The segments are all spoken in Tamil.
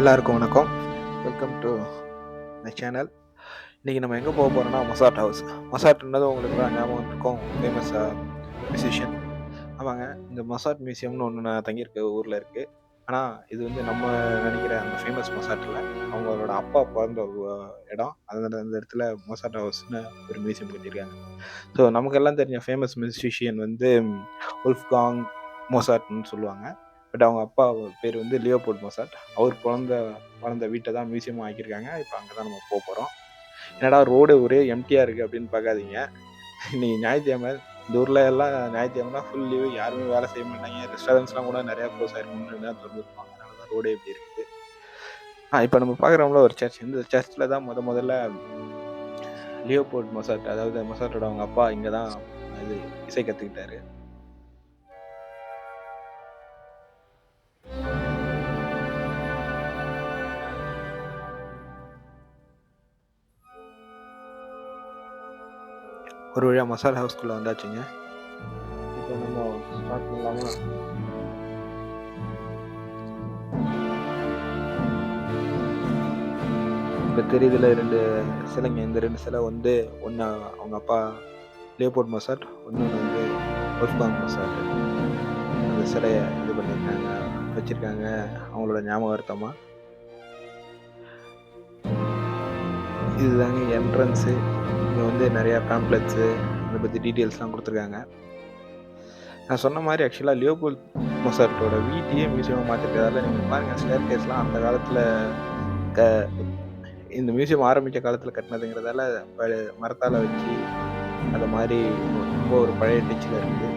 எல்லாருக்கும் வணக்கம். வெல்கம் டு மை சேனல் இன்றைக்கி நம்ம எங்கே போக போகிறோம்னா மொசாட் ஹவுஸ் மொசாட்ன்றது உங்களுக்கு தான் ஞாபகம் இருக்கும் ஃபேமஸ் மியூசிஷியன் ஆமாங்க இந்த மொசாட் மியூசியம்னு ஒன்று நான் தங்கியிருக்க ஊரில் இருக்குது ஆனால் இது வந்து நம்ம நினைக்கிற அந்த ஃபேமஸ் மொசாட்டில் அவங்களோட அப்பா பிறந்த இடம். அந்த அந்த இடத்துல மொசாட் ஹவுஸ்னு ஒரு மியூசியம் கட்டியிருக்காங்க. ஸோ நமக்கெல்லாம் தெரிஞ்ச ஃபேமஸ் மியூசிஷியன் வந்து உல்ஃப்காங் மொசாட்னு சொல்லுவாங்க. பட் அவங்க அப்பா பேர் வந்து லியோபோர்ட் மொசாட் அவர் பிறந்த பிறந்த வீட்டை தான் மியூசியமாக ஆக்கியிருக்காங்க. இப்போ அங்கே தான் நம்ம போக போகிறோம் என்னடா ரோடு ஒரே எம்டியாக இருக்குது அப்படின்னு பார்க்காதீங்க. நீங்கள் ஞாயிற்றுக்கிழமை இந்த ஊரில் எல்லாம் ஞாயிற்றுக்கிழமைனா ஃபுல் லீவு யாருமே வேலை செய்ய மாட்டாங்க. ரெஸ்டாரண்ட்ஸ்லாம் கூட நிறையா க்ளோஸ் ஆயிருக்கும் தான் திறந்துருப்பாங்க. அதனால தான் ரோடே இப்படி இருக்குது. ஆ இப்போ நம்ம பார்க்குறோம்ல ஒரு சர்ச் இந்த சர்ச்சில் தான் முத முதல்ல லியோபோர்ட் மொசாட் அதாவது மொசாட்டோட அவங்க அப்பா இங்கே தான் இது இசை கற்றுக்கிட்டாரு ஒரு வழியாக மசாலா ஹவுஸ்குள்ளே வந்தாச்சுங்க. இப்போ நம்ம ஸ்டார்ட் பண்ணலாமா? இப்போ தெரியுதுல ரெண்டு சிலைங்க. இந்த ரெண்டு சிலை வந்து ஒன்று அவங்க அப்பா லியோபோர்ட் மொசாட் இன்னொன்று வந்து ஒர்ஃபாங் மொசாட் அந்த சிலையை இது பண்ணியிருக்காங்க வச்சுருக்காங்க. அவங்களோட ஞாபகார்த்தமாக இதுதாங்க என்ட்ரன்ஸு இங்கே வந்து நிறையா பேம்ப்ளெட்ஸு அதை பற்றி டீட்டெயில்ஸ்லாம் கொடுத்துருக்காங்க. நான் சொன்ன மாதிரி ஆக்சுவலாக லியோபோல் மொசார்ட்டோட வீட்டையே மியூசியமாக மாற்றிருக்கிறதால நீங்கள் பாருங்கள் ஸ்டேர் கேஸ்லாம் அந்த காலத்தில் க இந்த மியூசியம் ஆரம்பித்த காலத்தில் கட்டினதுங்கிறதால ப- மரத்தால் வச்சு அந்த மாதிரி ரொம்ப ஒரு பழைய டச்சில் இருக்குது.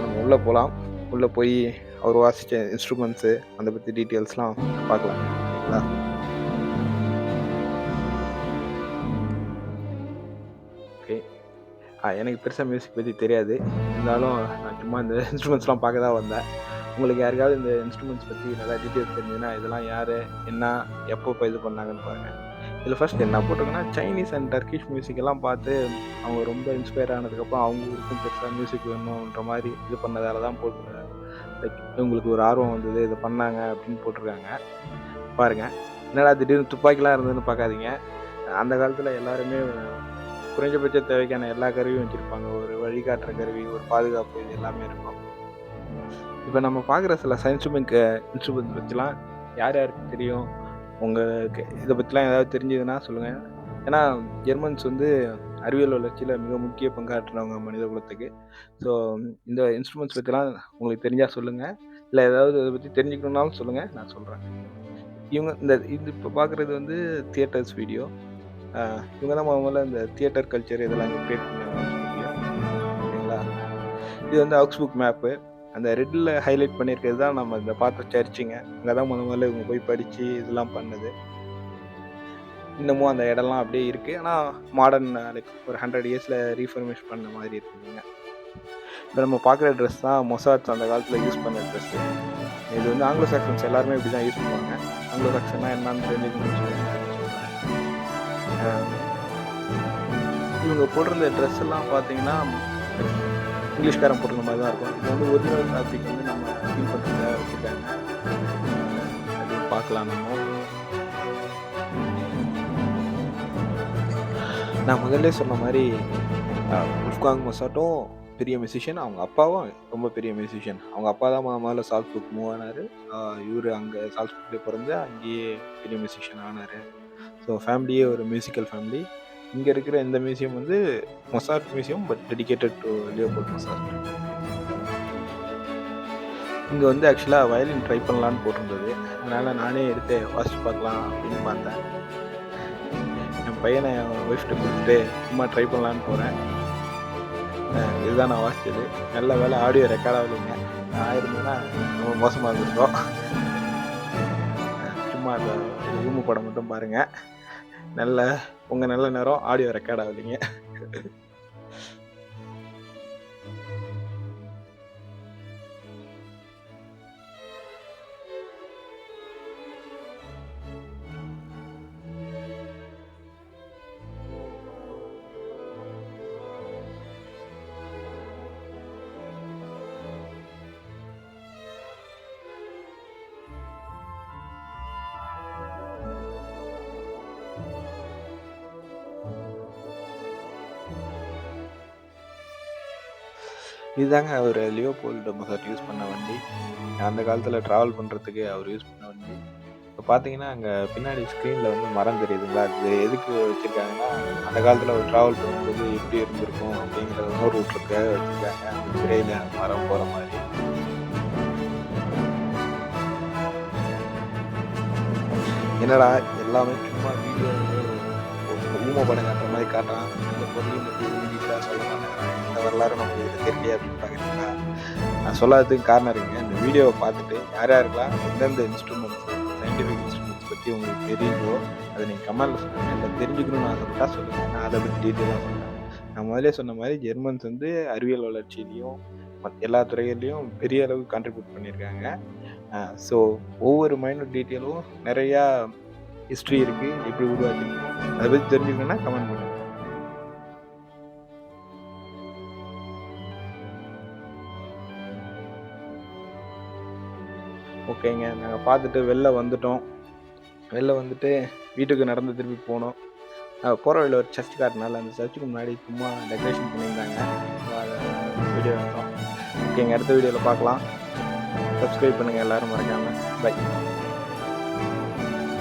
நம்ம உள்ளே போகலாம் உள்ளே போய் அவர் வாசித்த இன்ஸ்ட்ருமெண்ட்ஸு அதை பற்றி டீட்டெயில்ஸ்லாம் பார்க்கலாம். ஓகேங்களா எனக்கு பெருசாக மியூசிக் பற்றி தெரியாது. இருந்தாலும் நான் சும்மா இந்த இன்ஸ்ட்ருமெண்ட்ஸ்லாம் பார்க்க தான் வந்தேன். உங்களுக்கு யாருக்காவது இந்த இன்ஸ்ட்ருமெண்ட்ஸ் பற்றி நல்லா டீட்டெயில்ஸ் தெரிஞ்சுதுன்னா இதெல்லாம் யார் என்ன எப்போ இப்போ இது பண்ணாங்கன்னு பாருங்கள் இதில் ஃபர்ஸ்ட் என்ன போட்டிருக்கேன்னா சைனீஸ் அண்ட் டர்க்கிஷ் மியூசிக் எல்லாம் பார்த்து அவங்க ரொம்ப இன்ஸ்பயர் ஆனதுக்கப்புறம் அவங்களுக்கும் பெருசாக மியூசிக் வேணுன்ற மாதிரி இது பண்ணதால தான் போட்டு லைக் இவங்களுக்கு ஒரு ஆர்வம் வந்தது இதை பண்ணாங்க அப்படின்னு போட்டிருக்காங்க. பாருங்கள் என்னடா திடீர்னு துப்பாக்கிலாம் இருந்ததுன்னு பார்க்காதீங்க. அந்த காலத்தில் எல்லாருமே குறைஞ்சபட்ச தேவைக்கான எல்லா கருவியும் வச்சுருப்பாங்க. ஒரு வழிகாட்டுற கருவி ஒரு பாதுகாப்பு இது எல்லாமே இருக்கும். இப்போ நம்ம பார்க்குற சில சயின்ஸ்மெண்ட் இன்ஸ்ட்ருமெண்ட் பற்றிலாம் யார் யாருக்கு தெரியும்? உங்களுக்கு இதை பற்றிலாம் ஏதாவது தெரிஞ்சதுன்னா சொல்லுங்கள் ஏன்னா ஜெர்மன்ஸ் வந்து அறிவியல் வளர்ச்சியில் மிக முக்கிய பங்காற்றினவங்க மனித குலத்துக்கு. ஸோ இந்த இன்ஸ்ட்ருமெண்ட்ஸ் பற்றிலாம் உங்களுக்கு தெரிஞ்சால் சொல்லுங்கள் இல்லை ஏதாவது இதை பற்றி தெரிஞ்சுக்கணுன்னாலும் சொல்லுங்கள் நான் சொல்கிறேன் இவங்க இந்த இது இப்போ பார்க்குறது வந்து தியேட்டர்ஸ் வீடியோ இவங்க தான் முதல்ல இந்த தியேட்டர் கல்ச்சர் இதெல்லாம் கிரியேட் பண்ணாங்கன்னு ஓகேங்களா இது வந்து ஆக்ஸ்புக் மேப்பு அந்த ரெட்டில் ஹைலைட் பண்ணியிருக்கிறது தான் நம்ம இந்த பார்த்த சர்ச்சுங்க. அங்கே தான் முத முதல்ல இவங்க போய் படித்து இதெல்லாம் பண்ணது. இன்னமும் அந்த இடம்லாம் அப்படியே இருக்குது ஆனால் மாடர்ன் லைக் ஒரு ஹண்ட்ரட் இயர்ஸில் ரீஃபர்மேஷ் பண்ண மாதிரி இருக்குதுங்க. இப்போ நம்ம பார்க்குற ட்ரெஸ் தான் மொசாட்ஸ் அந்த காலத்தில் யூஸ் பண்ண ட்ரெஸ்ஸு இது வந்து ஆங்கிலோ சாக்சன்ஸ் எல்லாருமே இப்படி தான் யூஸ் பண்ணுவாங்க. ஆங்கிலோ சாக்சன்னா என்னன்னு தெரிஞ்சுக்கணும்னு சொல்லுவாங்க இவங்க போட்டிருந்த ட்ரெஸ் எல்லாம் பார்த்தீங்கன்னா இங்கிலீஷ்காரன் போட்டிருந்த மாதிரி தான் இருக்கும். இது வந்து ஒரிஜினல் ஃபேப்ரிக் வந்து நம்ம ஃபீல் பண்ணுறதுக்காக வச்சுருக்காங்க. அது பார்க்கலாம் நம்ம. நான் முதல்ல சொன்ன மாதிரி உஃப்காங் மொசாட்டும் பெரிய மியூசிஷியன் அவங்க அப்பாவும் ரொம்ப பெரிய மியூசிஷியன் அவங்க அப்பா தான் முத முதல்ல சால்ஸ்புக் மூவ் ஆனார். இவர் அங்கே சால்ஸ்புக்கில் பிறந்து அங்கேயே பெரிய மியூசிஷியன் ஆனார். ஸோ ஃபேமிலியே ஒரு மியூசிக்கல் ஃபேமிலி இங்கே இருக்கிற இந்த மியூசியம் வந்து Mozart museum but dedicated to Leopold Mozart இங்கே வந்து ஆக்சுவலாக வயலின் ட்ரை பண்ணலான்னு போட்டிருந்தது. அதனால் நானே எடுத்து வாசிச்சு பார்க்கலாம் அப்படின்னு பார்த்தேன். என் பையனை என் ஒய்ஃப்ட்டு கொடுத்துட்டு சும்மா ட்ரை பண்ணலான்னு போகிறேன் இதுதான் நான் வாசித்தது நல்ல வேலை ஆடியோ ரெக்கார்ட் ஆகலைங்க ஆயிருந்தேன்னா ரொம்ப மோசமாக இருந்திருக்கோம். சும்மா அந்த ரூமு படம் மட்டும் பாருங்கள் நல்ல உங்கள் நல்ல நேரம் ஆடியோ ரெக்கார்ட் ஆகுதுங்க. இதுதாங்க அவர் லியோபோல் மொசாட் யூஸ் பண்ண வண்டி. அந்த காலத்தில் ட்ராவல் பண்ணுறதுக்கு அவர் யூஸ் பண்ண வண்டி. இப்போ பார்த்தீங்கன்னா, அங்கே பின்னாடி ஸ்க்ரீனில் வந்து மரம் தெரியுதுங்களா? அது எதுக்கு வச்சிருக்காங்கன்னா, அந்த காலத்தில் ஒரு ட்ராவல் பண்ணும்போது எப்படி இருந்திருக்கும் அப்படிங்கிற உணர்வூட்டுறதுக்காக வச்சுருக்காங்க அந்த திரையில் மரம் போகிற மாதிரி என்னடா எல்லாமே சும்மா வீடியோ ஒரு படம் காட்டுற மாதிரி காட்டுறான். இந்த பொருளையும் பத்தி எதுவும் டீட்டெயிலா சொல்ல மாட்டேங்கிறான். எந்த நமக்கு இதுல தெரியல அப்படின்னு பார்க்குறீங்களா? நான் சொல்லாததுக்கு காரணம் இருக்குங்க. இந்த வீடியோவை பார்த்துட்டு யார் யாருக்கெல்லாம் எந்தெந்த இன்ஸ்ட்ருமெண்ட்ஸ், சயின்டிஃபிக் இன்ஸ்ட்ருமெண்ட்ஸ் பற்றி உங்களுக்கு தெரியுதோ, அதை நீங்கள் கமெண்ட்ல சொல்லுங்கள் இல்லை தெரிஞ்சுக்கணும்னு ஆசைப்பட்டா சொல்லுங்கள் நான் அதை பற்றி டீட்டெயிலாக சொல்கிறேன் நான் முதலே சொன்ன மாதிரி ஜெர்மன்ஸ் வந்து அறிவியல் வளர்ச்சியிலையும் மத் எல்லா துறைகள்லயும் பெரிய அளவுக்கு கான்ட்ரிபியூட் பண்ணியிருக்காங்க. ஸோ ஒவ்வொரு மைனூட் டீட்டெயிலும் நிறையா ஹிஸ்ட்ரி இருக்கு. எப்படி உருவாச்சு அதை பற்றி தெரிஞ்சுக்கணும்னா கமெண்ட் பண்ணுங்க. ஓகேங்க. நாங்கள் பார்த்துட்டு வெளில வந்துட்டோம். வெளில வந்துட்டு வீட்டுக்கு நடந்து திரும்பி போனோம். நாங்கள் போகிற வழியில் ஒரு சர்ச் காட்டினால அந்த சர்ச்சுக்கு முன்னாடி சும்மா டெக்கரேஷன் பண்ணியிருந்தாங்க. வீடியோ எடுத்தோம். ஓகேங்க. அடுத்த வீடியோவில் பார்க்கலாம். சப்ஸ்கிரைப் பண்ணுங்கள் எல்லோரும் மறக்காமல் பை.